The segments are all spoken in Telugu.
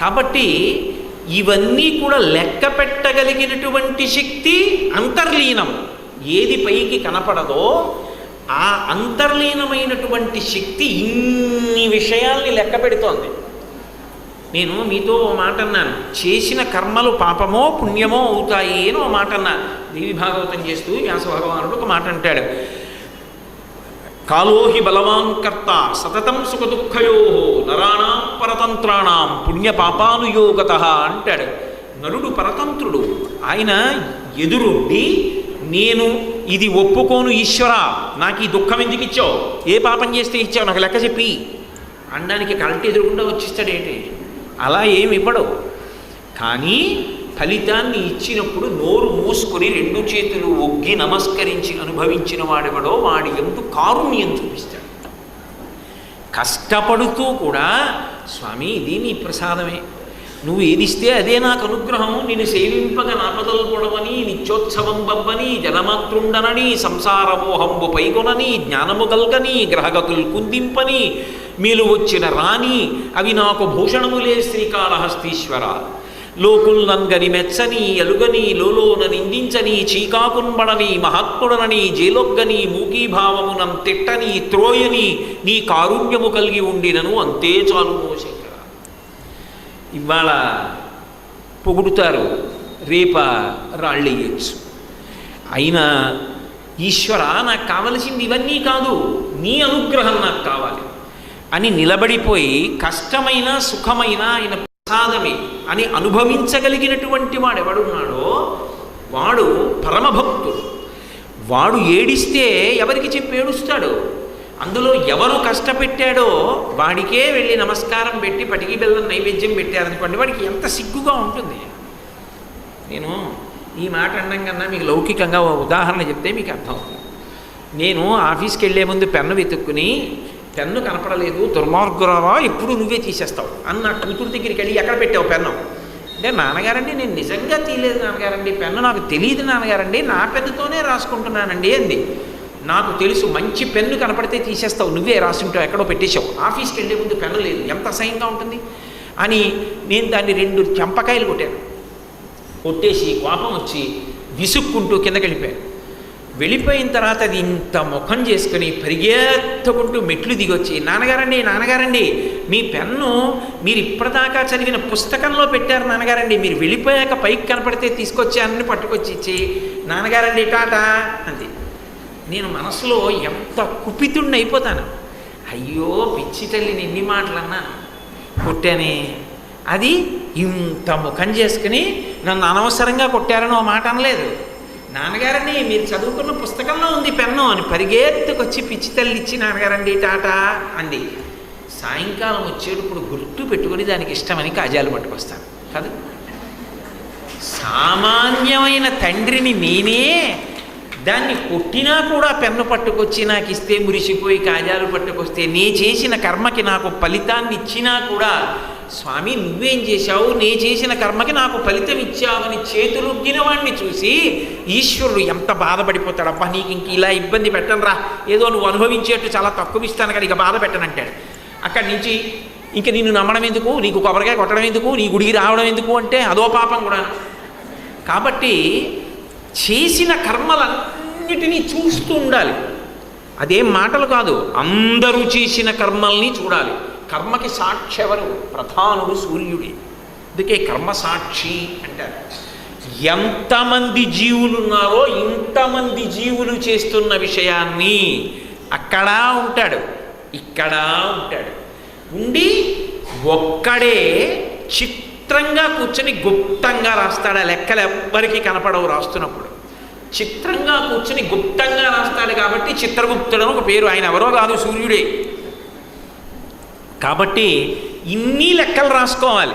కాబట్టి ఇవన్నీ కూడా లెక్క పెట్టగలిగినటువంటి శక్తి అంతర్లీనం. ఏది పైకి కనపడదో ఆ అంతర్లీనమైనటువంటి శక్తి ఇన్ని విషయాల్ని లెక్క పెడుతోంది. నేను మీతో ఓ మాట అన్నాను చేసిన కర్మలు పాపమో పుణ్యమో అవుతాయి అని ఓ మాట అన్నాను. దేవి భాగవతం చేస్తూ వ్యాస భగవానుడు ఒక మాట అంటాడు. కాలోహి బలవాన్ కర్త సతతం సుఖ దుఃఖయో నరాణాం పరతంత్రాణం పుణ్యపాపానుయోగత అంటాడు. నరుడు పరతంత్రుడు. ఆయన ఎదురుండి నేను ఇది ఒప్పుకోను ఈశ్వర నాకు ఈ దుఃఖం ఎందుకు ఇచ్చావు? ఏ పాపం చేస్తే ఇచ్చావు? నాకు లెక్క చెప్పి. అనడానికి కరెంట్ ఎదురుకుండా వచ్చిస్తాడేంటి? అలా ఏమి ఇవ్వడు. కానీ ఫలితాన్ని ఇచ్చినప్పుడు నోరు మూసుకొని రెండు చేతులు ఒగ్గి నమస్కరించి అనుభవించిన వాడెవడో వాడి ఎందు కారుణ్యం చూపిస్తాడు. కష్టపడుతూ కూడా స్వామి ఇది నీ ప్రసాదమే. నువ్వు ఏదిస్తే అదే నాకు అనుగ్రహం నేను సేవింపక నాపదలుపడవని నిత్యోత్సవం బవ్వని జలమాతృండనని సంసారమోహంబు పైకొనని జ్ఞానము గల్గని గ్రహగతులు కుందింపని మీలు వచ్చిన రాణి అవి నాకు భూషణములే శ్రీకాళహస్తీశ్వర. లోకుల్నంగని మెచ్చని ఎలుగని లోలోన నిందించని చీకాకున్బడని మహాత్ముడనని జేలొగ్గని మూకీభావమునం తిట్టని త్రోయని నీ కారుణ్యము కలిగి ఉండినను అంతే చాలు శంకర. ఇవాళ పొగుడుతారు రేప రాళ్ళేయచ్చు అయినా ఈశ్వర నాకు కావలసింది ఇవన్నీ కాదు నీ అనుగ్రహం నాకు కావాలి. అని నిలబడిపోయి కష్టమైన సుఖమైన ఆయన ప్రసాదమే అని అనుభవించగలిగినటువంటి వాడు ఎవడున్నాడో వాడు పరమభక్తుడు. వాడు ఏడిస్తే ఎవరికి చెప్పి ఏడుస్తాడు? అందులో ఎవరు కష్టపెట్టాడో వాడికే వెళ్ళి నమస్కారం పెట్టి పటికి బెల్లం నైవేద్యం పెట్టారనుకోండి వాడికి ఎంత సిగ్గుగా ఉంటుంది. నేను ఈ మాట అనడం కన్నా మీకు లౌకికంగా ఓ ఉదాహరణ చెప్తే మీకు అర్థం నేను ఆఫీస్కి వెళ్ళే ముందు పెన్ను వెతుక్కుని పెన్ను కనపడలేదు దుర్మార్గురావా? ఎప్పుడు నువ్వే తీసేస్తావు. అన్న కూతురు దగ్గరికి వెళ్ళి ఎక్కడ పెట్టావు పెన్ను? అంటే నాన్నగారండి నేను నిజంగా తీయలేదు నాన్నగారండి. పెన్ను నాకు తెలియదు నాన్నగారండి. నా పెన్నుతోనే రాసుకుంటున్నానండి అంది. నాకు తెలుసు మంచి పెన్ను కనపడితే తీసేస్తావు. నువ్వే రాసుంటావు ఎక్కడో పెట్టేశావు. ఆఫీస్కి వెళ్ళే ముందు పెన్ను లేదు. ఎంత అసహ్యంగా ఉంటుంది? అని నేను దాన్ని రెండు చెంపకాయలు కొట్టాను. కొట్టేసి కోపం వచ్చి విసుక్కుంటూ కిందకి వెళ్ళిపోయాను. వెళ్ళిపోయిన తర్వాత అది ఇంత ముఖం చేసుకుని పరిగెత్తుకుంటూ మెట్లు దిగొచ్చి నాన్నగారండి నాన్నగారండి మీ పెన్ను మీరు ఇప్పటిదాకా చదివిన పుస్తకంలో పెట్టారు నాన్నగారండి మీరు వెళ్ళిపోయాక పైకి కనపడితే తీసుకొచ్చానని పట్టుకొచ్చి ఇచ్చి నాన్నగారండి టాటా అంది. నేను మనసులో ఎంత కుపితుడిని అయిపోతాను. అయ్యో పిచ్చి తల్లిని ఎన్ని మాటలు కొట్టానే అది ఇంత ముఖం చేసుకుని నన్ను అనవసరంగా కొట్టారని ఓ మాట అనలేదు. నాన్నగారండి మీరు చదువుకున్న పుస్తకంలో ఉంది పెన్ను అని పరిగెత్తుకొచ్చి పిచ్చి తల్లి ఇచ్చి నాన్నగారండి టాటా అంది. సాయంకాలం వచ్చేటప్పుడు గుర్తు పెట్టుకొని దానికి ఇష్టమని కాజాలు పట్టుకొస్తాను. కాదు. సామాన్యమైన తండ్రిని నేనే దాన్ని కొట్టినా కూడా పెన్ను పట్టుకొచ్చి నాకు ఇస్తే మురిసిపోయి కాజాలు పట్టుకొస్తే నే చేసిన కర్మకి నాకు ఫలితాన్ని ఇచ్చినా కూడా స్వామి నువ్వేం చేశావు? నే చేసిన కర్మకి నాకు ఫలితం ఇచ్చావని చేతులుగ్గిన వాడిని చూసి ఈశ్వరుడు ఎంత బాధపడిపోతాడు అబ్బా నీకు ఇంక ఇలా ఇబ్బంది పెట్టనురా. ఏదో నువ్వు అనుభవించేట్టు చాలా తక్కువ ఇస్తాను కానీ ఇక బాధ పెట్టనంటాడు. అక్కడి నుంచి ఇంక నిన్ను నమ్మడం ఎందుకు? నీకు కొబ్బరికాయ కొట్టడం ఎందుకు? నీ గుడికి రావడం ఎందుకు అంటే అదో పాపం కూడా. కాబట్టి చేసిన కర్మలన్నిటినీ చూస్తూ ఉండాలి. అదేం మాటలు కాదు అందరూ చేసిన కర్మల్ని చూడాలి. కర్మకి సాక్షి ఎవరు? ప్రధానుడు సూర్యుడే. అందుకే కర్మ సాక్షి అంటారు. ఎంతమంది జీవులు ఉన్నారో ఇంతమంది జీవులు చేస్తున్న విషయాన్ని అక్కడ ఉంటాడు ఇక్కడ ఉంటాడు. ఉండి ఒక్కడే చిత్రంగా కూర్చొని గుప్తంగా రాస్తాడు? ఆ లెక్కలు ఎవ్వరికి కనపడవు రాస్తున్నప్పుడు. చిత్రంగా కూర్చుని గుప్తంగా రాస్తాడు కాబట్టి చిత్రగుప్తుడు ఒక పేరు. ఆయన ఎవరో కాదు సూర్యుడే. కాబట్టి ఇన్ని లెక్కలు రాసుకోవాలి.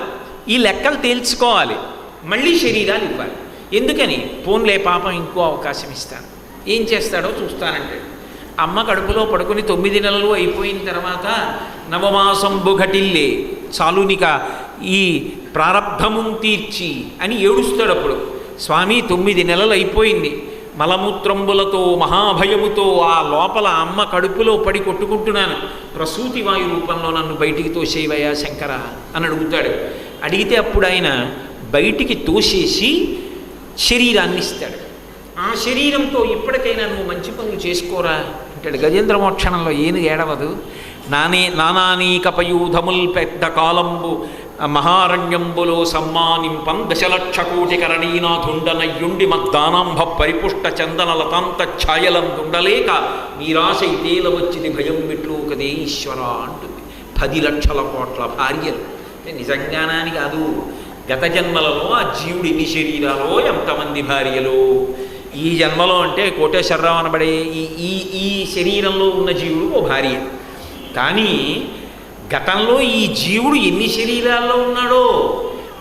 ఈ లెక్కలు తేల్చుకోవాలి. మళ్ళీ శరీరాలు ఇవ్వాలి. ఎందుకని? పోన్లే పాపం ఇంకో అవకాశం ఇస్తాను. ఏం చేస్తాడో చూస్తానంటే అమ్మ కడుపులో పడుకుని తొమ్మిది నెలలు అయిపోయిన తర్వాత నవమాసం బుఘటిల్లే. చాలునిక ఈ ప్రారంభము తీర్చి అని ఏడుస్తాడు అప్పుడు స్వామి తొమ్మిది నెలలు అయిపోయింది. మలమూత్రంబులతో మహాభయముతో ఆ లోపల అమ్మ కడుపులో పడి కొట్టుకుంటున్నాను. ప్రసూతి వాయు రూపంలో నన్ను బయటికి తోసేవయ్యా శంకర అని అడుగుతాడు. అడిగితే అప్పుడు ఆయన బయటికి తోసేసి శరీరాన్ని ఇస్తాడు. ఆ శరీరంతో ఇప్పటికైనా నువ్వు మంచి పనులు చేసుకోరా? అంటాడు. గజేంద్ర మోక్షణంలో ఏను ఏడవదు. నానే నానానీకపయూధముల్ పెద్ద కాలంబు మహారణ్యంబులో సమ్మానింపం దశలక్ష కోటి కరణీనాథుండనయ్యుండి మద్దానాంభ పరిపుష్ట చందనలతాంత ఛాయలం దుండలేక మీరాశ ఇతేల వచ్చింది భయం మెట్లు కదే ఈశ్వర అంటుంది. పది లక్షల కోట్ల భార్యలు. నిజంగానాని కాదు గత జన్మలలో ఆ జీవుడు ఎన్ని శరీరాలో ఎంతమంది భార్యలు? ఈ జన్మలో అంటే కోటేశ్వరరావు అనబడే ఈ ఈ ఈ శరీరంలో ఉన్న జీవుడు ఓ భార్య. కానీ గతంలో ఈ జీవుడు ఎన్ని శరీరాల్లో ఉన్నాడో?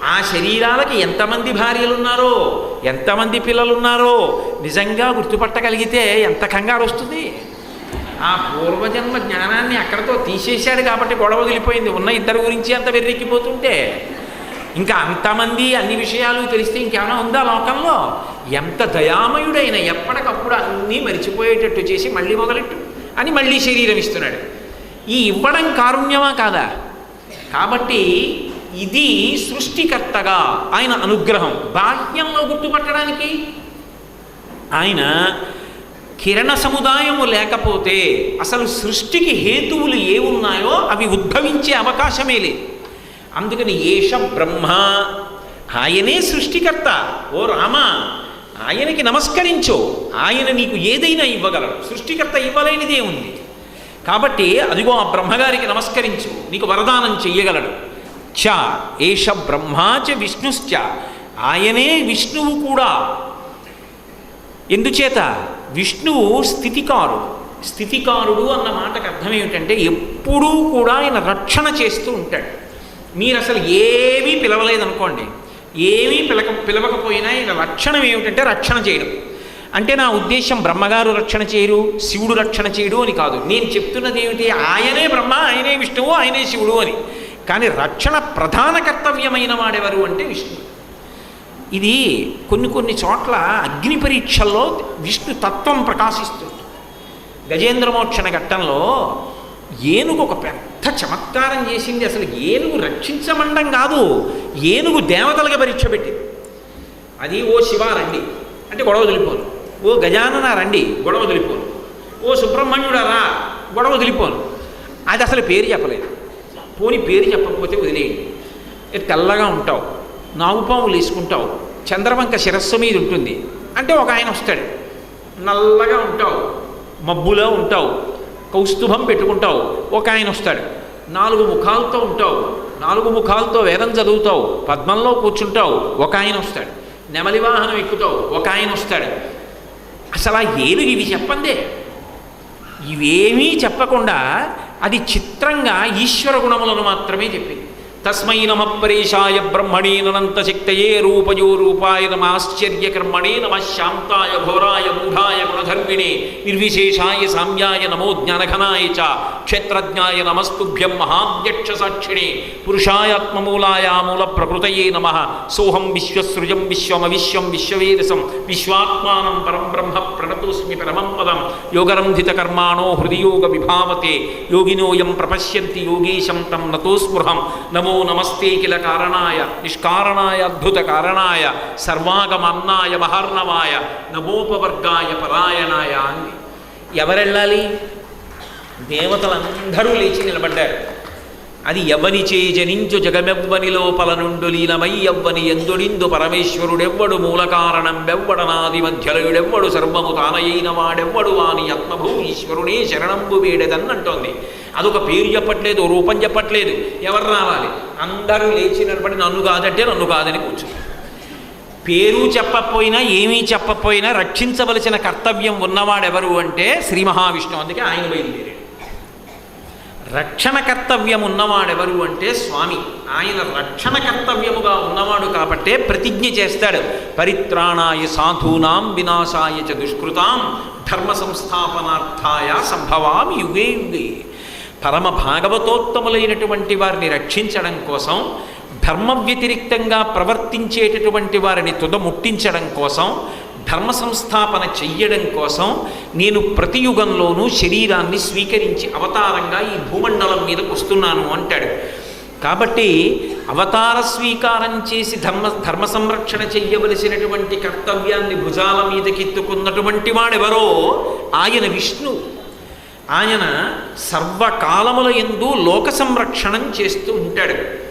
ఆ శరీరాలకి ఎంతమంది భార్యలు ఉన్నారో ఎంతమంది పిల్లలు ఉన్నారో నిజంగా గుర్తుపట్టగలిగితే ఎంత కంగారు వస్తుంది? ఆ పూర్వజన్మ జ్ఞానాన్ని అక్కడతో తీసేశాడు కాబట్టి గొడవ వదిలిపోయింది. ఉన్న ఇద్దరు గురించి అంత వెర్రెక్కిపోతుంటే. ఇంకా అంతమంది అన్ని విషయాలు తెలిస్తే ఇంకేమైనా ఉందా లోకంలో? ఎంత దయామయుడైన ఎప్పటికప్పుడు అన్నీ మరిచిపోయేటట్టు చేసి మళ్ళీ మొదలెట్టు అని మళ్ళీ శరీరం ఇస్తున్నాడు. ఈ ఇవ్వడం కారుణ్యమా కాదా? కాబట్టి ఇది సృష్టికర్తగా ఆయన అనుగ్రహం. బాహ్యంలో గుర్తుపట్టడానికి ఆయన కిరణ సముదాయము లేకపోతే అసలు సృష్టికి హేతువులు ఏ ఉన్నాయో అవి ఉద్భవించే అవకాశమే లేదు. అందుకని ఏష బ్రహ్మ ఆయనే సృష్టికర్త. ఓ రామ ఆయనకి నమస్కరించు. ఆయన నీకు ఏదైనా ఇవ్వగలడు. సృష్టికర్త ఇవ్వలేనిదే ఉంది. కాబట్టి అదిగో ఆ బ్రహ్మగారికి నమస్కరించు నీకు వరదానం చెయ్యగలడు. చ ఏష బ్రహ్మాచ విష్ణుశ్చ ఆయనే విష్ణువు కూడా. ఎందుచేత? విష్ణువు స్థితికారుడు. స్థితికారుడు అన్న మాటకు అర్థం ఏమిటంటే ఎప్పుడూ కూడా ఆయన రక్షణ చేస్తూ ఉంటాడు. మీరు అసలు ఏమీ పిలవలేదనుకోండి ఏమీ పిలక పిలవకపోయినా ఆయన లక్షణం ఏమిటంటే రక్షణ చేయడం. అంటే నా ఉద్దేశం బ్రహ్మగారు రక్షణ చేయరు శివుడు రక్షణ చేయడు అని కాదు. నేను చెప్తున్నది ఏమిటి? ఆయనే బ్రహ్మ ఆయనే విష్ణువు ఆయనే శివుడు అని. కానీ రక్షణ ప్రధాన కర్తవ్యమైన వాడెవరు అంటే విష్ణువు. ఇది కొన్ని కొన్ని చోట్ల అగ్ని పరీక్షల్లో విష్ణు తత్వం ప్రకాశిస్తుంది. గజేంద్రమోక్షణ ఘట్టంలో ఏనుగు ఒక పెద్ద చమత్కారం చేసింది. అసలు ఏనుగు రక్షించమండం కాదు ఏనుగు దేవతలుగా పరీక్ష పెట్టింది. అది ఓ శివ రండి. అంటే గొడవ వదిలిపోను ఓ గజానన రండి గొడవ వదిలిపోను. ఓ సుబ్రహ్మణ్యుడరా గొడవ వదిలిపోను. అది అసలు పేరు చెప్పలేదు. పోని పేరు చెప్పకపోతే వదిలేయండి. తెల్లగా ఉంటావు నాగుపాములు వేసుకుంటావు చంద్రవంక శిరస్సు మీద ఉంటుంది. అంటే ఒక ఆయన వస్తాడు. నల్లగా ఉంటావు మబ్బులో ఉంటావు కౌస్తుభం పెట్టుకుంటావు ఒక ఆయన వస్తాడు. నాలుగు ముఖాలతో ఉంటావు నాలుగు ముఖాలతో వేదం చదువుతావు పద్మంలో కూర్చుంటావు ఒక ఆయన వస్తాడు. నెమలి వాహనం ఎక్కుతావు ఒక ఆయన వస్తాడు. అసలు ఆ ఏనుగు ఇవి చెప్పందే ఇవేమీ చెప్పకుండా అది చిత్రంగా ఈశ్వర గుణములను మాత్రమే చెప్పింది. తస్మై నమ పరేశాయ బ్రహ్మణే శక్తయే రూపయో రూపాయ నమ ఆశ్చర్యకర్మణే నమ శాంతాయ ఘోరాయ మూఢాయ గుణధర్మిణే నిర్విశేషాయ సామ్యాయ నమో జ్ఞానఘనాయ చ క్షేత్రజ్ఞాయ నమస్తుభ్యం మహాధ్యక్ష సాక్షిణే పురుషాయాత్మమూలాయ మూల ప్రకృతయే నమ సోహం విశ్వసృజం విశ్వమవిశ్వం విశ్వవేదసం విశ్వాత్మానం పరం బ్రహ్మ ప్రణతోస్మి పరమం పదం యోగరంధిత కర్మాణో హృదియోగ విభావతే యోగినోయం ప్రపశ్యంతి యోగేశం తం నతోస్పృహం నమో నమో నమస్తే కిల కారణాయ నిష్కారణాయ అద్భుత కారణాయ సర్వాగమన్నాయ మహర్ణవాయ నమోపవర్గాయ పరాయణాయ అంది ఎవరెళ్ళాలి? దేవతలందరూ లేచి నిలబడ్డారు. అది ఎవని చేజనించు జగమెవ్వని లోపల నుండు లీనమై ఎవ్వని ఎందుడిందు పరమేశ్వరుడెవ్వడు మూలకారణం వెవ్వడనాది మధ్యలయుడెవ్వడు సర్వము తానయైన వాడెవ్వడు వాని ఆత్మభూ ఈశ్వరుడే శరణంబు వేడెదన్నంటోంది. అదొక పేరు చెప్పట్లేదు రూపం చెప్పట్లేదు. ఎవరు రావాలి అందరూ లేచి నన్ను కాదంటే నన్ను కాదని కూర్చుని పేరు చెప్పకపోయినా ఏమీ చెప్పకపోయినా రక్షించవలసిన కర్తవ్యం ఉన్నవాడెవరు అంటే శ్రీ మహావిష్ణువు అందుకే ఆయన బయలుదేరాడు. రక్షణ కర్తవ్యం ఉన్నవాడెవరు అంటే స్వామి. ఆయన రక్షణ కర్తవ్యముగా ఉన్నవాడు కాబట్టే ప్రతిజ్ఞ చేస్తాడు. పరిత్రాణాయ సాధూనాం వినాశాయ చ దుష్కృతాం ధర్మ సంస్థాపనార్థాయ సంభవామి యుగే యుగే. పరమ భాగవతోత్తములైనటువంటి వారిని రక్షించడం కోసం ధర్మ వ్యతిరిక్తంగా ప్రవర్తించేటటువంటి వారిని తుదముట్టించడం కోసం ధర్మ సంస్థాపన చెయ్యడం కోసం నేను ప్రతి యుగంలోనూ శరీరాన్ని స్వీకరించి అవతారంగా ఈ భూమండలం మీదకు వస్తున్నాను అంటాడు. కాబట్టి అవతార స్వీకారం చేసి ధర్మ ధర్మ సంరక్షణ చెయ్యవలసినటువంటి కర్తవ్యాన్ని భుజాల మీదకెత్తుకున్నటువంటి వాడెవరో? ఆయన విష్ణు. ఆయన సర్వకాలముల ఎందు లోక సంరక్షణం చేస్తూ ఉంటాడు.